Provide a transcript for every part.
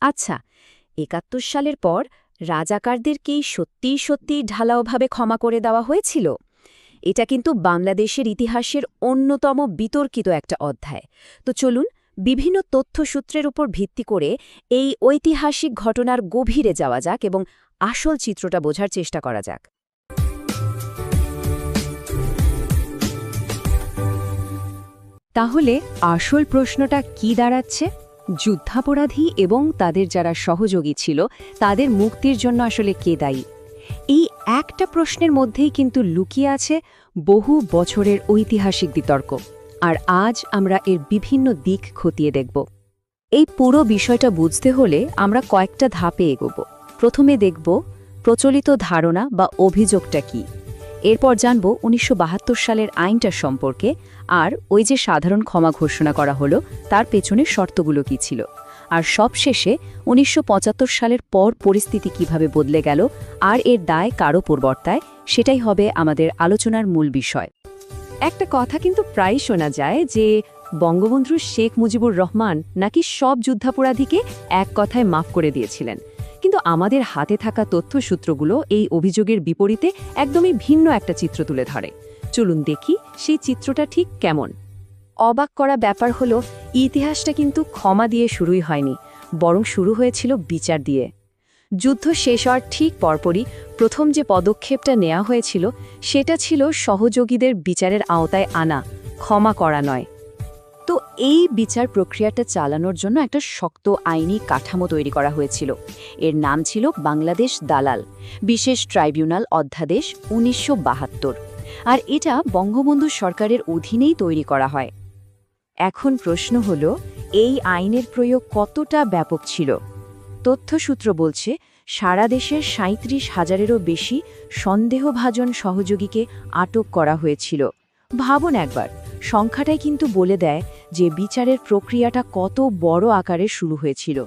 আচ্ছা একাত্তর সালের পর রাজাকারদেরকেই সত্যিই সত্যিই ঢালাওভাবে ক্ষমা করে দেওয়া হয়েছিল? এটা কিন্তু বাংলাদেশের ইতিহাসের অন্যতম বিতর্কিত একটা অধ্যায়। তো চলুন বিভিন্ন তথ্যসূত্রের উপর ভিত্তি করে এই ঐতিহাসিক ঘটনার গভীরে যাওয়া যাক এবং আসল চিত্রটা বোঝার চেষ্টা করা যাক। তাহলে আসল প্রশ্নটা কি দাঁড়াচ্ছে? যুদ্ধাপরাধী এবং তাদের যারা সহযোগী ছিল, তাদের মুক্তির জন্য আসলে কে দায়ী? এই একটা প্রশ্নের মধ্যেই কিন্তু লুকিয়ে আছে বহু বছরের ঐতিহাসিক বিতর্ক। আর আজ আমরা এর বিভিন্ন দিক খতিয়ে দেখব। এই পুরো বিষয়টা বুঝতে হলে আমরা কয়েকটা ধাপে এগোব। প্রথমে দেখব প্রচলিত ধারণা বা অভিযোগটা কি। এরপর জানব উনিশশো বাহাত্তর সালের আইনটা সম্পর্কে, আর ওই যে সাধারণ ক্ষমা ঘোষণা করা হলো, তার পেছনের শর্তগুলো কি ছিল? আর সবশেষে উনিশশো পঁচাত্তর সালের পর পরিস্থিতি কীভাবে বদলে গেল, আর এর দায় কারও পূর্বর্তায় সেটাই হবে আমাদের আলোচনার মূল বিষয়। একটা কথা কিন্তু প্রায় শোনা যায় যে, বঙ্গবন্ধু শেখ মুজিবুর রহমান নাকি সব যুদ্ধাপরাধীকে এক কথায় মাফ করে দিয়েছিলেন। কিন্তু আমাদের হাতে থাকা তথ্যসূত্রগুলো এই অভিযোগের বিপরীতে একদমই ভিন্ন একটা চিত্র তুলে ধরে। চলুন দেখি সেই চিত্রটা ঠিক কেমন। অবাক করা ব্যাপার হলো, ইতিহাসটা কিন্তু ক্ষমা দিয়ে শুরুই হয়নি, বরং শুরু হয়েছিল বিচার দিয়ে। যুদ্ধ শেষ হওয়ার ঠিক পরপরই প্রথম যে পদক্ষেপটা নেওয়া হয়েছিল, সেটা ছিল সহযোগীদের বিচারের আওতায় আনা, ক্ষমা করা নয়। এই বিচার প্রক্রিয়াটা চালানোর জন্য একটা শক্ত, আইনি কাঠামো তৈরি করা হয়েছিল। এর নাম ছিল বাংলাদেশ দালাল, বিশেষ ট্রাইব্যুনাল অধ্যাদেশ উনিশশো বাহাত্তর। আর এটা বঙ্গবন্ধু সরকারের অধীনেই তৈরি করা হয়। এখন প্রশ্ন হল, এই আইনের প্রয়োগ কতটা ব্যাপক ছিল? তথ্যসূত্র বলছে, সারা দেশের সাঁত্রিশ হাজারেরও বেশি সন্দেহভাজন সহযোগীকে আটক করা হয়েছিল। ভাবুন একবার, সংখ্যাটাই কিন্তু বলে দেয় যে বিচারের প্রক্রিয়াটা কত বড় আকারে শুরু হয়েছিল।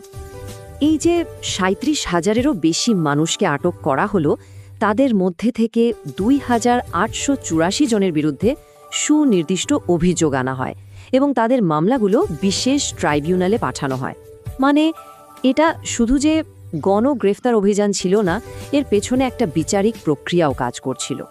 এই যে সাঁত্রিশ হাজারেরও বেশি মানুষকে আটক করা হলো, তাদের মধ্যে থেকে দুই হাজার আটশো চুরাশি জনের বিরুদ্ধে সুনির্দিষ্ট অভিযোগ আনা হয় এবং তাদের মামলাগুলো বিশেষ ট্রাইব্যুনালে পাঠানো হয়। মানে এটা শুধু যে গণগ্রেফতার অভিযান ছিল না, এর পেছনে একটা বিচারিক প্রক্রিয়াও কাজ করছিল।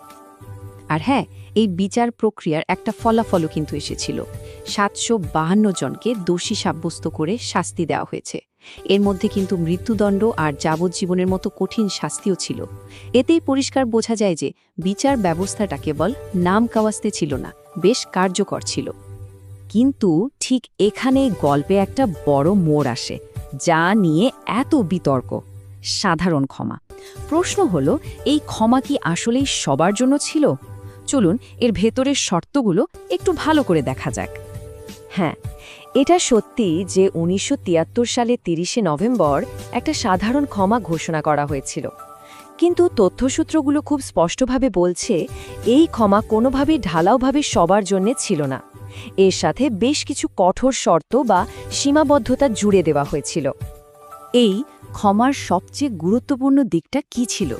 আর হ্যাঁ এই বিচার প্রক্রিয়ার একটা ফলাফলও কিন্তু এসেছিল। সাতশো বাহান্ন জনকে দোষী সাব্যস্ত করে শাস্তি দেওয়া হয়েছে। এর মধ্যে কিন্তু মৃত্যুদণ্ড আর যাবজ্জীবনের মতো কঠিন শাস্তিও ছিল। এতেই পরিষ্কার বোঝা যায় যে বিচার ব্যবস্থাটা কেবল নাম কাওয়াস্তে ছিল না, বেশ কার্যকর ছিল। কিন্তু ঠিক এখানে গল্পে একটা বড় মোড় আসে, যা নিয়ে এত বিতর্ক। সাধারণ ক্ষমা। প্রশ্ন হল, এই ক্ষমা কি আসলেই সবার জন্য ছিল? চলুন, এর ভেতরের শর্তগুলো একটু ভালো করে দেখা যাক। হ্যাঁ এটা সত্যি যে উনিশশো তিয়াত্তর সালে তিরিশে নভেম্বর একটা সাধারণ ক্ষমা ঘোষণা করা হয়েছিল। কিন্তু তথ্যসূত্রগুলো খুব স্পষ্টভাবে বলছে এই ক্ষমা কোনোভাবেই ঢালাওভাবে সবার জন্য ছিল না। এর সাথে বেশ কিছু কঠোর শর্ত বা সীমাবদ্ধতা জুড়ে দেওয়া হয়েছিল। এই ক্ষমার সবচেয়ে গুরুত্বপূর্ণ দিকটা কি ছিল?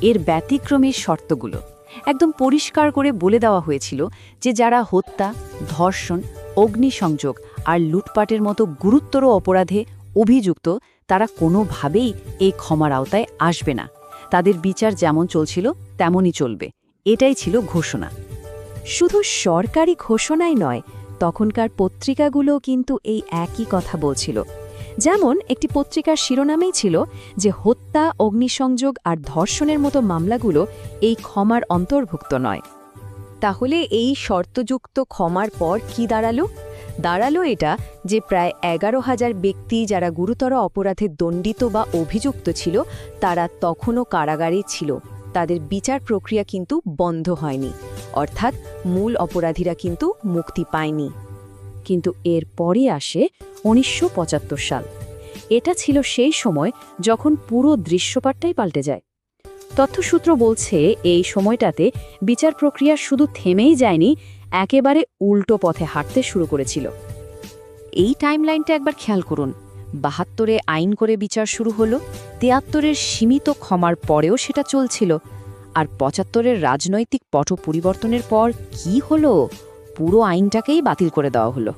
এর ব্যতিক্রমের শর্তগুলো। একদম পরিষ্কার করে বলে দেওয়া হয়েছিল যে যারা হত্যা, ধর্ষণ অগ্নিসংযোগ আর লুটপাটের মতো গুরুত্বর অপরাধে অভিযুক্ত তারা কোনোভাবেই এই ক্ষমার আওতায় আসবে না। তাদের বিচার যেমন চলছিল, তেমনই চলবে। এটাই ছিল ঘোষণা। শুধু সরকারি ঘোষণাই নয়, তখনকার পত্রিকাগুলো কিন্তু এই একই কথা বলছিল। যেমন একটি পত্রিকার শিরোনামেই ছিল যে, হত্যা, অগ্নিসংযোগ আর ধর্ষণের মতো মামলাগুলো এই ক্ষমার অন্তর্ভুক্ত নয়। তাহলে এই শর্তযুক্ত ক্ষমার পর কি দাঁড়াল? দাঁড়াল এটা যে প্রায় এগারো হাজার ব্যক্তি যারা গুরুতর অপরাধে দণ্ডিত বা অভিযুক্ত ছিল, তারা তখনও কারাগারে ছিল। তাদের বিচার প্রক্রিয়া কিন্তু বন্ধ হয়নি। অর্থাৎ মূল অপরাধীরা কিন্তু মুক্তি পায়নি। কিন্তু এর পরে আসে উনিশশো পঁচাত্তর সাল। এটা ছিল সেই সময় যখন পুরো দৃশ্যপাটটাই পাল্টে যায়। তথ্যসূত্র বলছে, এই সময়টাতে বিচার প্রক্রিয়া শুধু থেমেই যায়নি, একেবারে উল্টো পথে হাঁটতে শুরু করেছিল। এই টাইমলাইনটা একবার খেয়াল করুন। বাহাত্তরে আইন করে বিচার শুরু হলো, তেয়াত্তরের সীমিত ক্ষমার পরেও সেটা চলছিল। আর পঁচাত্তরের রাজনৈতিক পট পরিবর্তনের পর কি হলো? পুরো আইনটাকেই বাতিল করে দেওয়া হলো।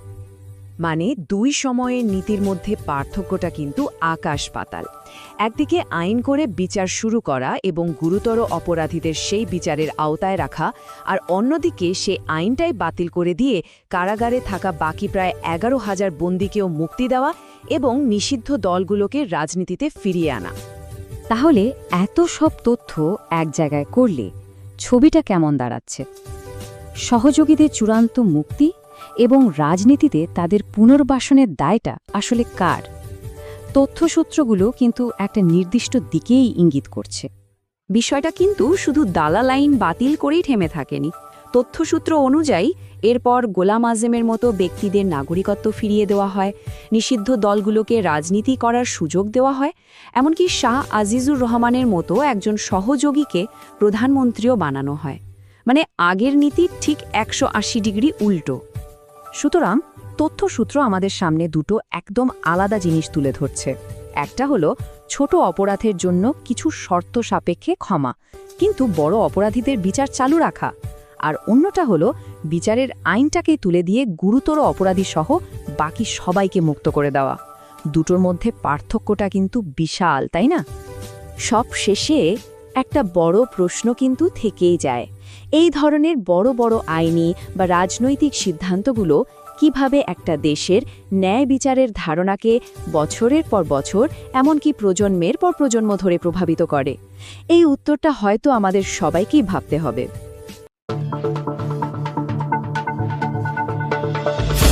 মানে দুই সময়ের নীতির মধ্যে পার্থক্যটা কিন্তু আকাশ পাতাল। একদিকে আইন করে বিচার শুরু করা এবং গুরুতর অপরাধীদের সেই বিচারের আওতায় রাখা, আর অন্যদিকে সে আইনটাই বাতিল করে দিয়ে কারাগারে থাকা বাকি প্রায় এগারো হাজার বন্দিকেও মুক্তি দেওয়া এবং নিষিদ্ধ দলগুলোকে রাজনীতিতে ফিরিয়ে আনা। তাহলে এত সব তথ্য এক জায়গায় করলে ছবিটা কেমন দাঁড়াচ্ছে? সহযোগীদের চূড়ান্ত মুক্তি এবং রাজনীতিতে তাদের পুনর্বাসনের দায়টা আসলে কার? তথ্যসূত্রগুলো কিন্তু একটা নির্দিষ্ট দিকেই ইঙ্গিত করছে। বিষয়টা কিন্তু শুধু দালা লাইন বাতিল করেই থেমে থাকেনি। তথ্যসূত্র অনুযায়ী, এরপর গোলাম আজমের মতো ব্যক্তিদের নাগরিকত্ব ফিরিয়ে দেওয়া হয়, নিষিদ্ধ দলগুলোকে রাজনীতি করার সুযোগ দেওয়া হয়, এমনকি শাহ আজিজুর রহমানের মতো একজন সহযোগীকে প্রধানমন্ত্রীও বানানো হয়। মানে আগের নীতির ঠিক একশো আশি ডিগ্রি উল্টো। সুতরাং তথ্যসূত্র আমাদের সামনে দুটো একদম আলাদা জিনিস তুলে ধরছে। একটা হলো, ছোট অপরাধের জন্য কিছু শর্ত সাপেক্ষে ক্ষমা, কিন্তু বড় অপরাধীদের বিচার চালু রাখা। আর অন্যটা হলো, বিচারের আইনটাকে তুলে দিয়ে গুরুতর অপরাধী সহ বাকি সবাইকে মুক্ত করে দেওয়া। দুটোর মধ্যে পার্থক্যটা কিন্তু বিশাল, তাই না? সব শেষে একটা বড় প্রশ্ন কিন্তু থেকেই যায় এই ধরনের বড় বড় আইনি বা রাজনৈতিক সিদ্ধান্তগুলো কীভাবে একটা দেশের ন্যায় বিচারের ধারণাকে বছরের পর বছর, এমনকি প্রজন্মের পর প্রজন্ম ধরে প্রভাবিত করে? এই উত্তরটা হয়তো আমাদের সবাইকেই ভাবতে হবে।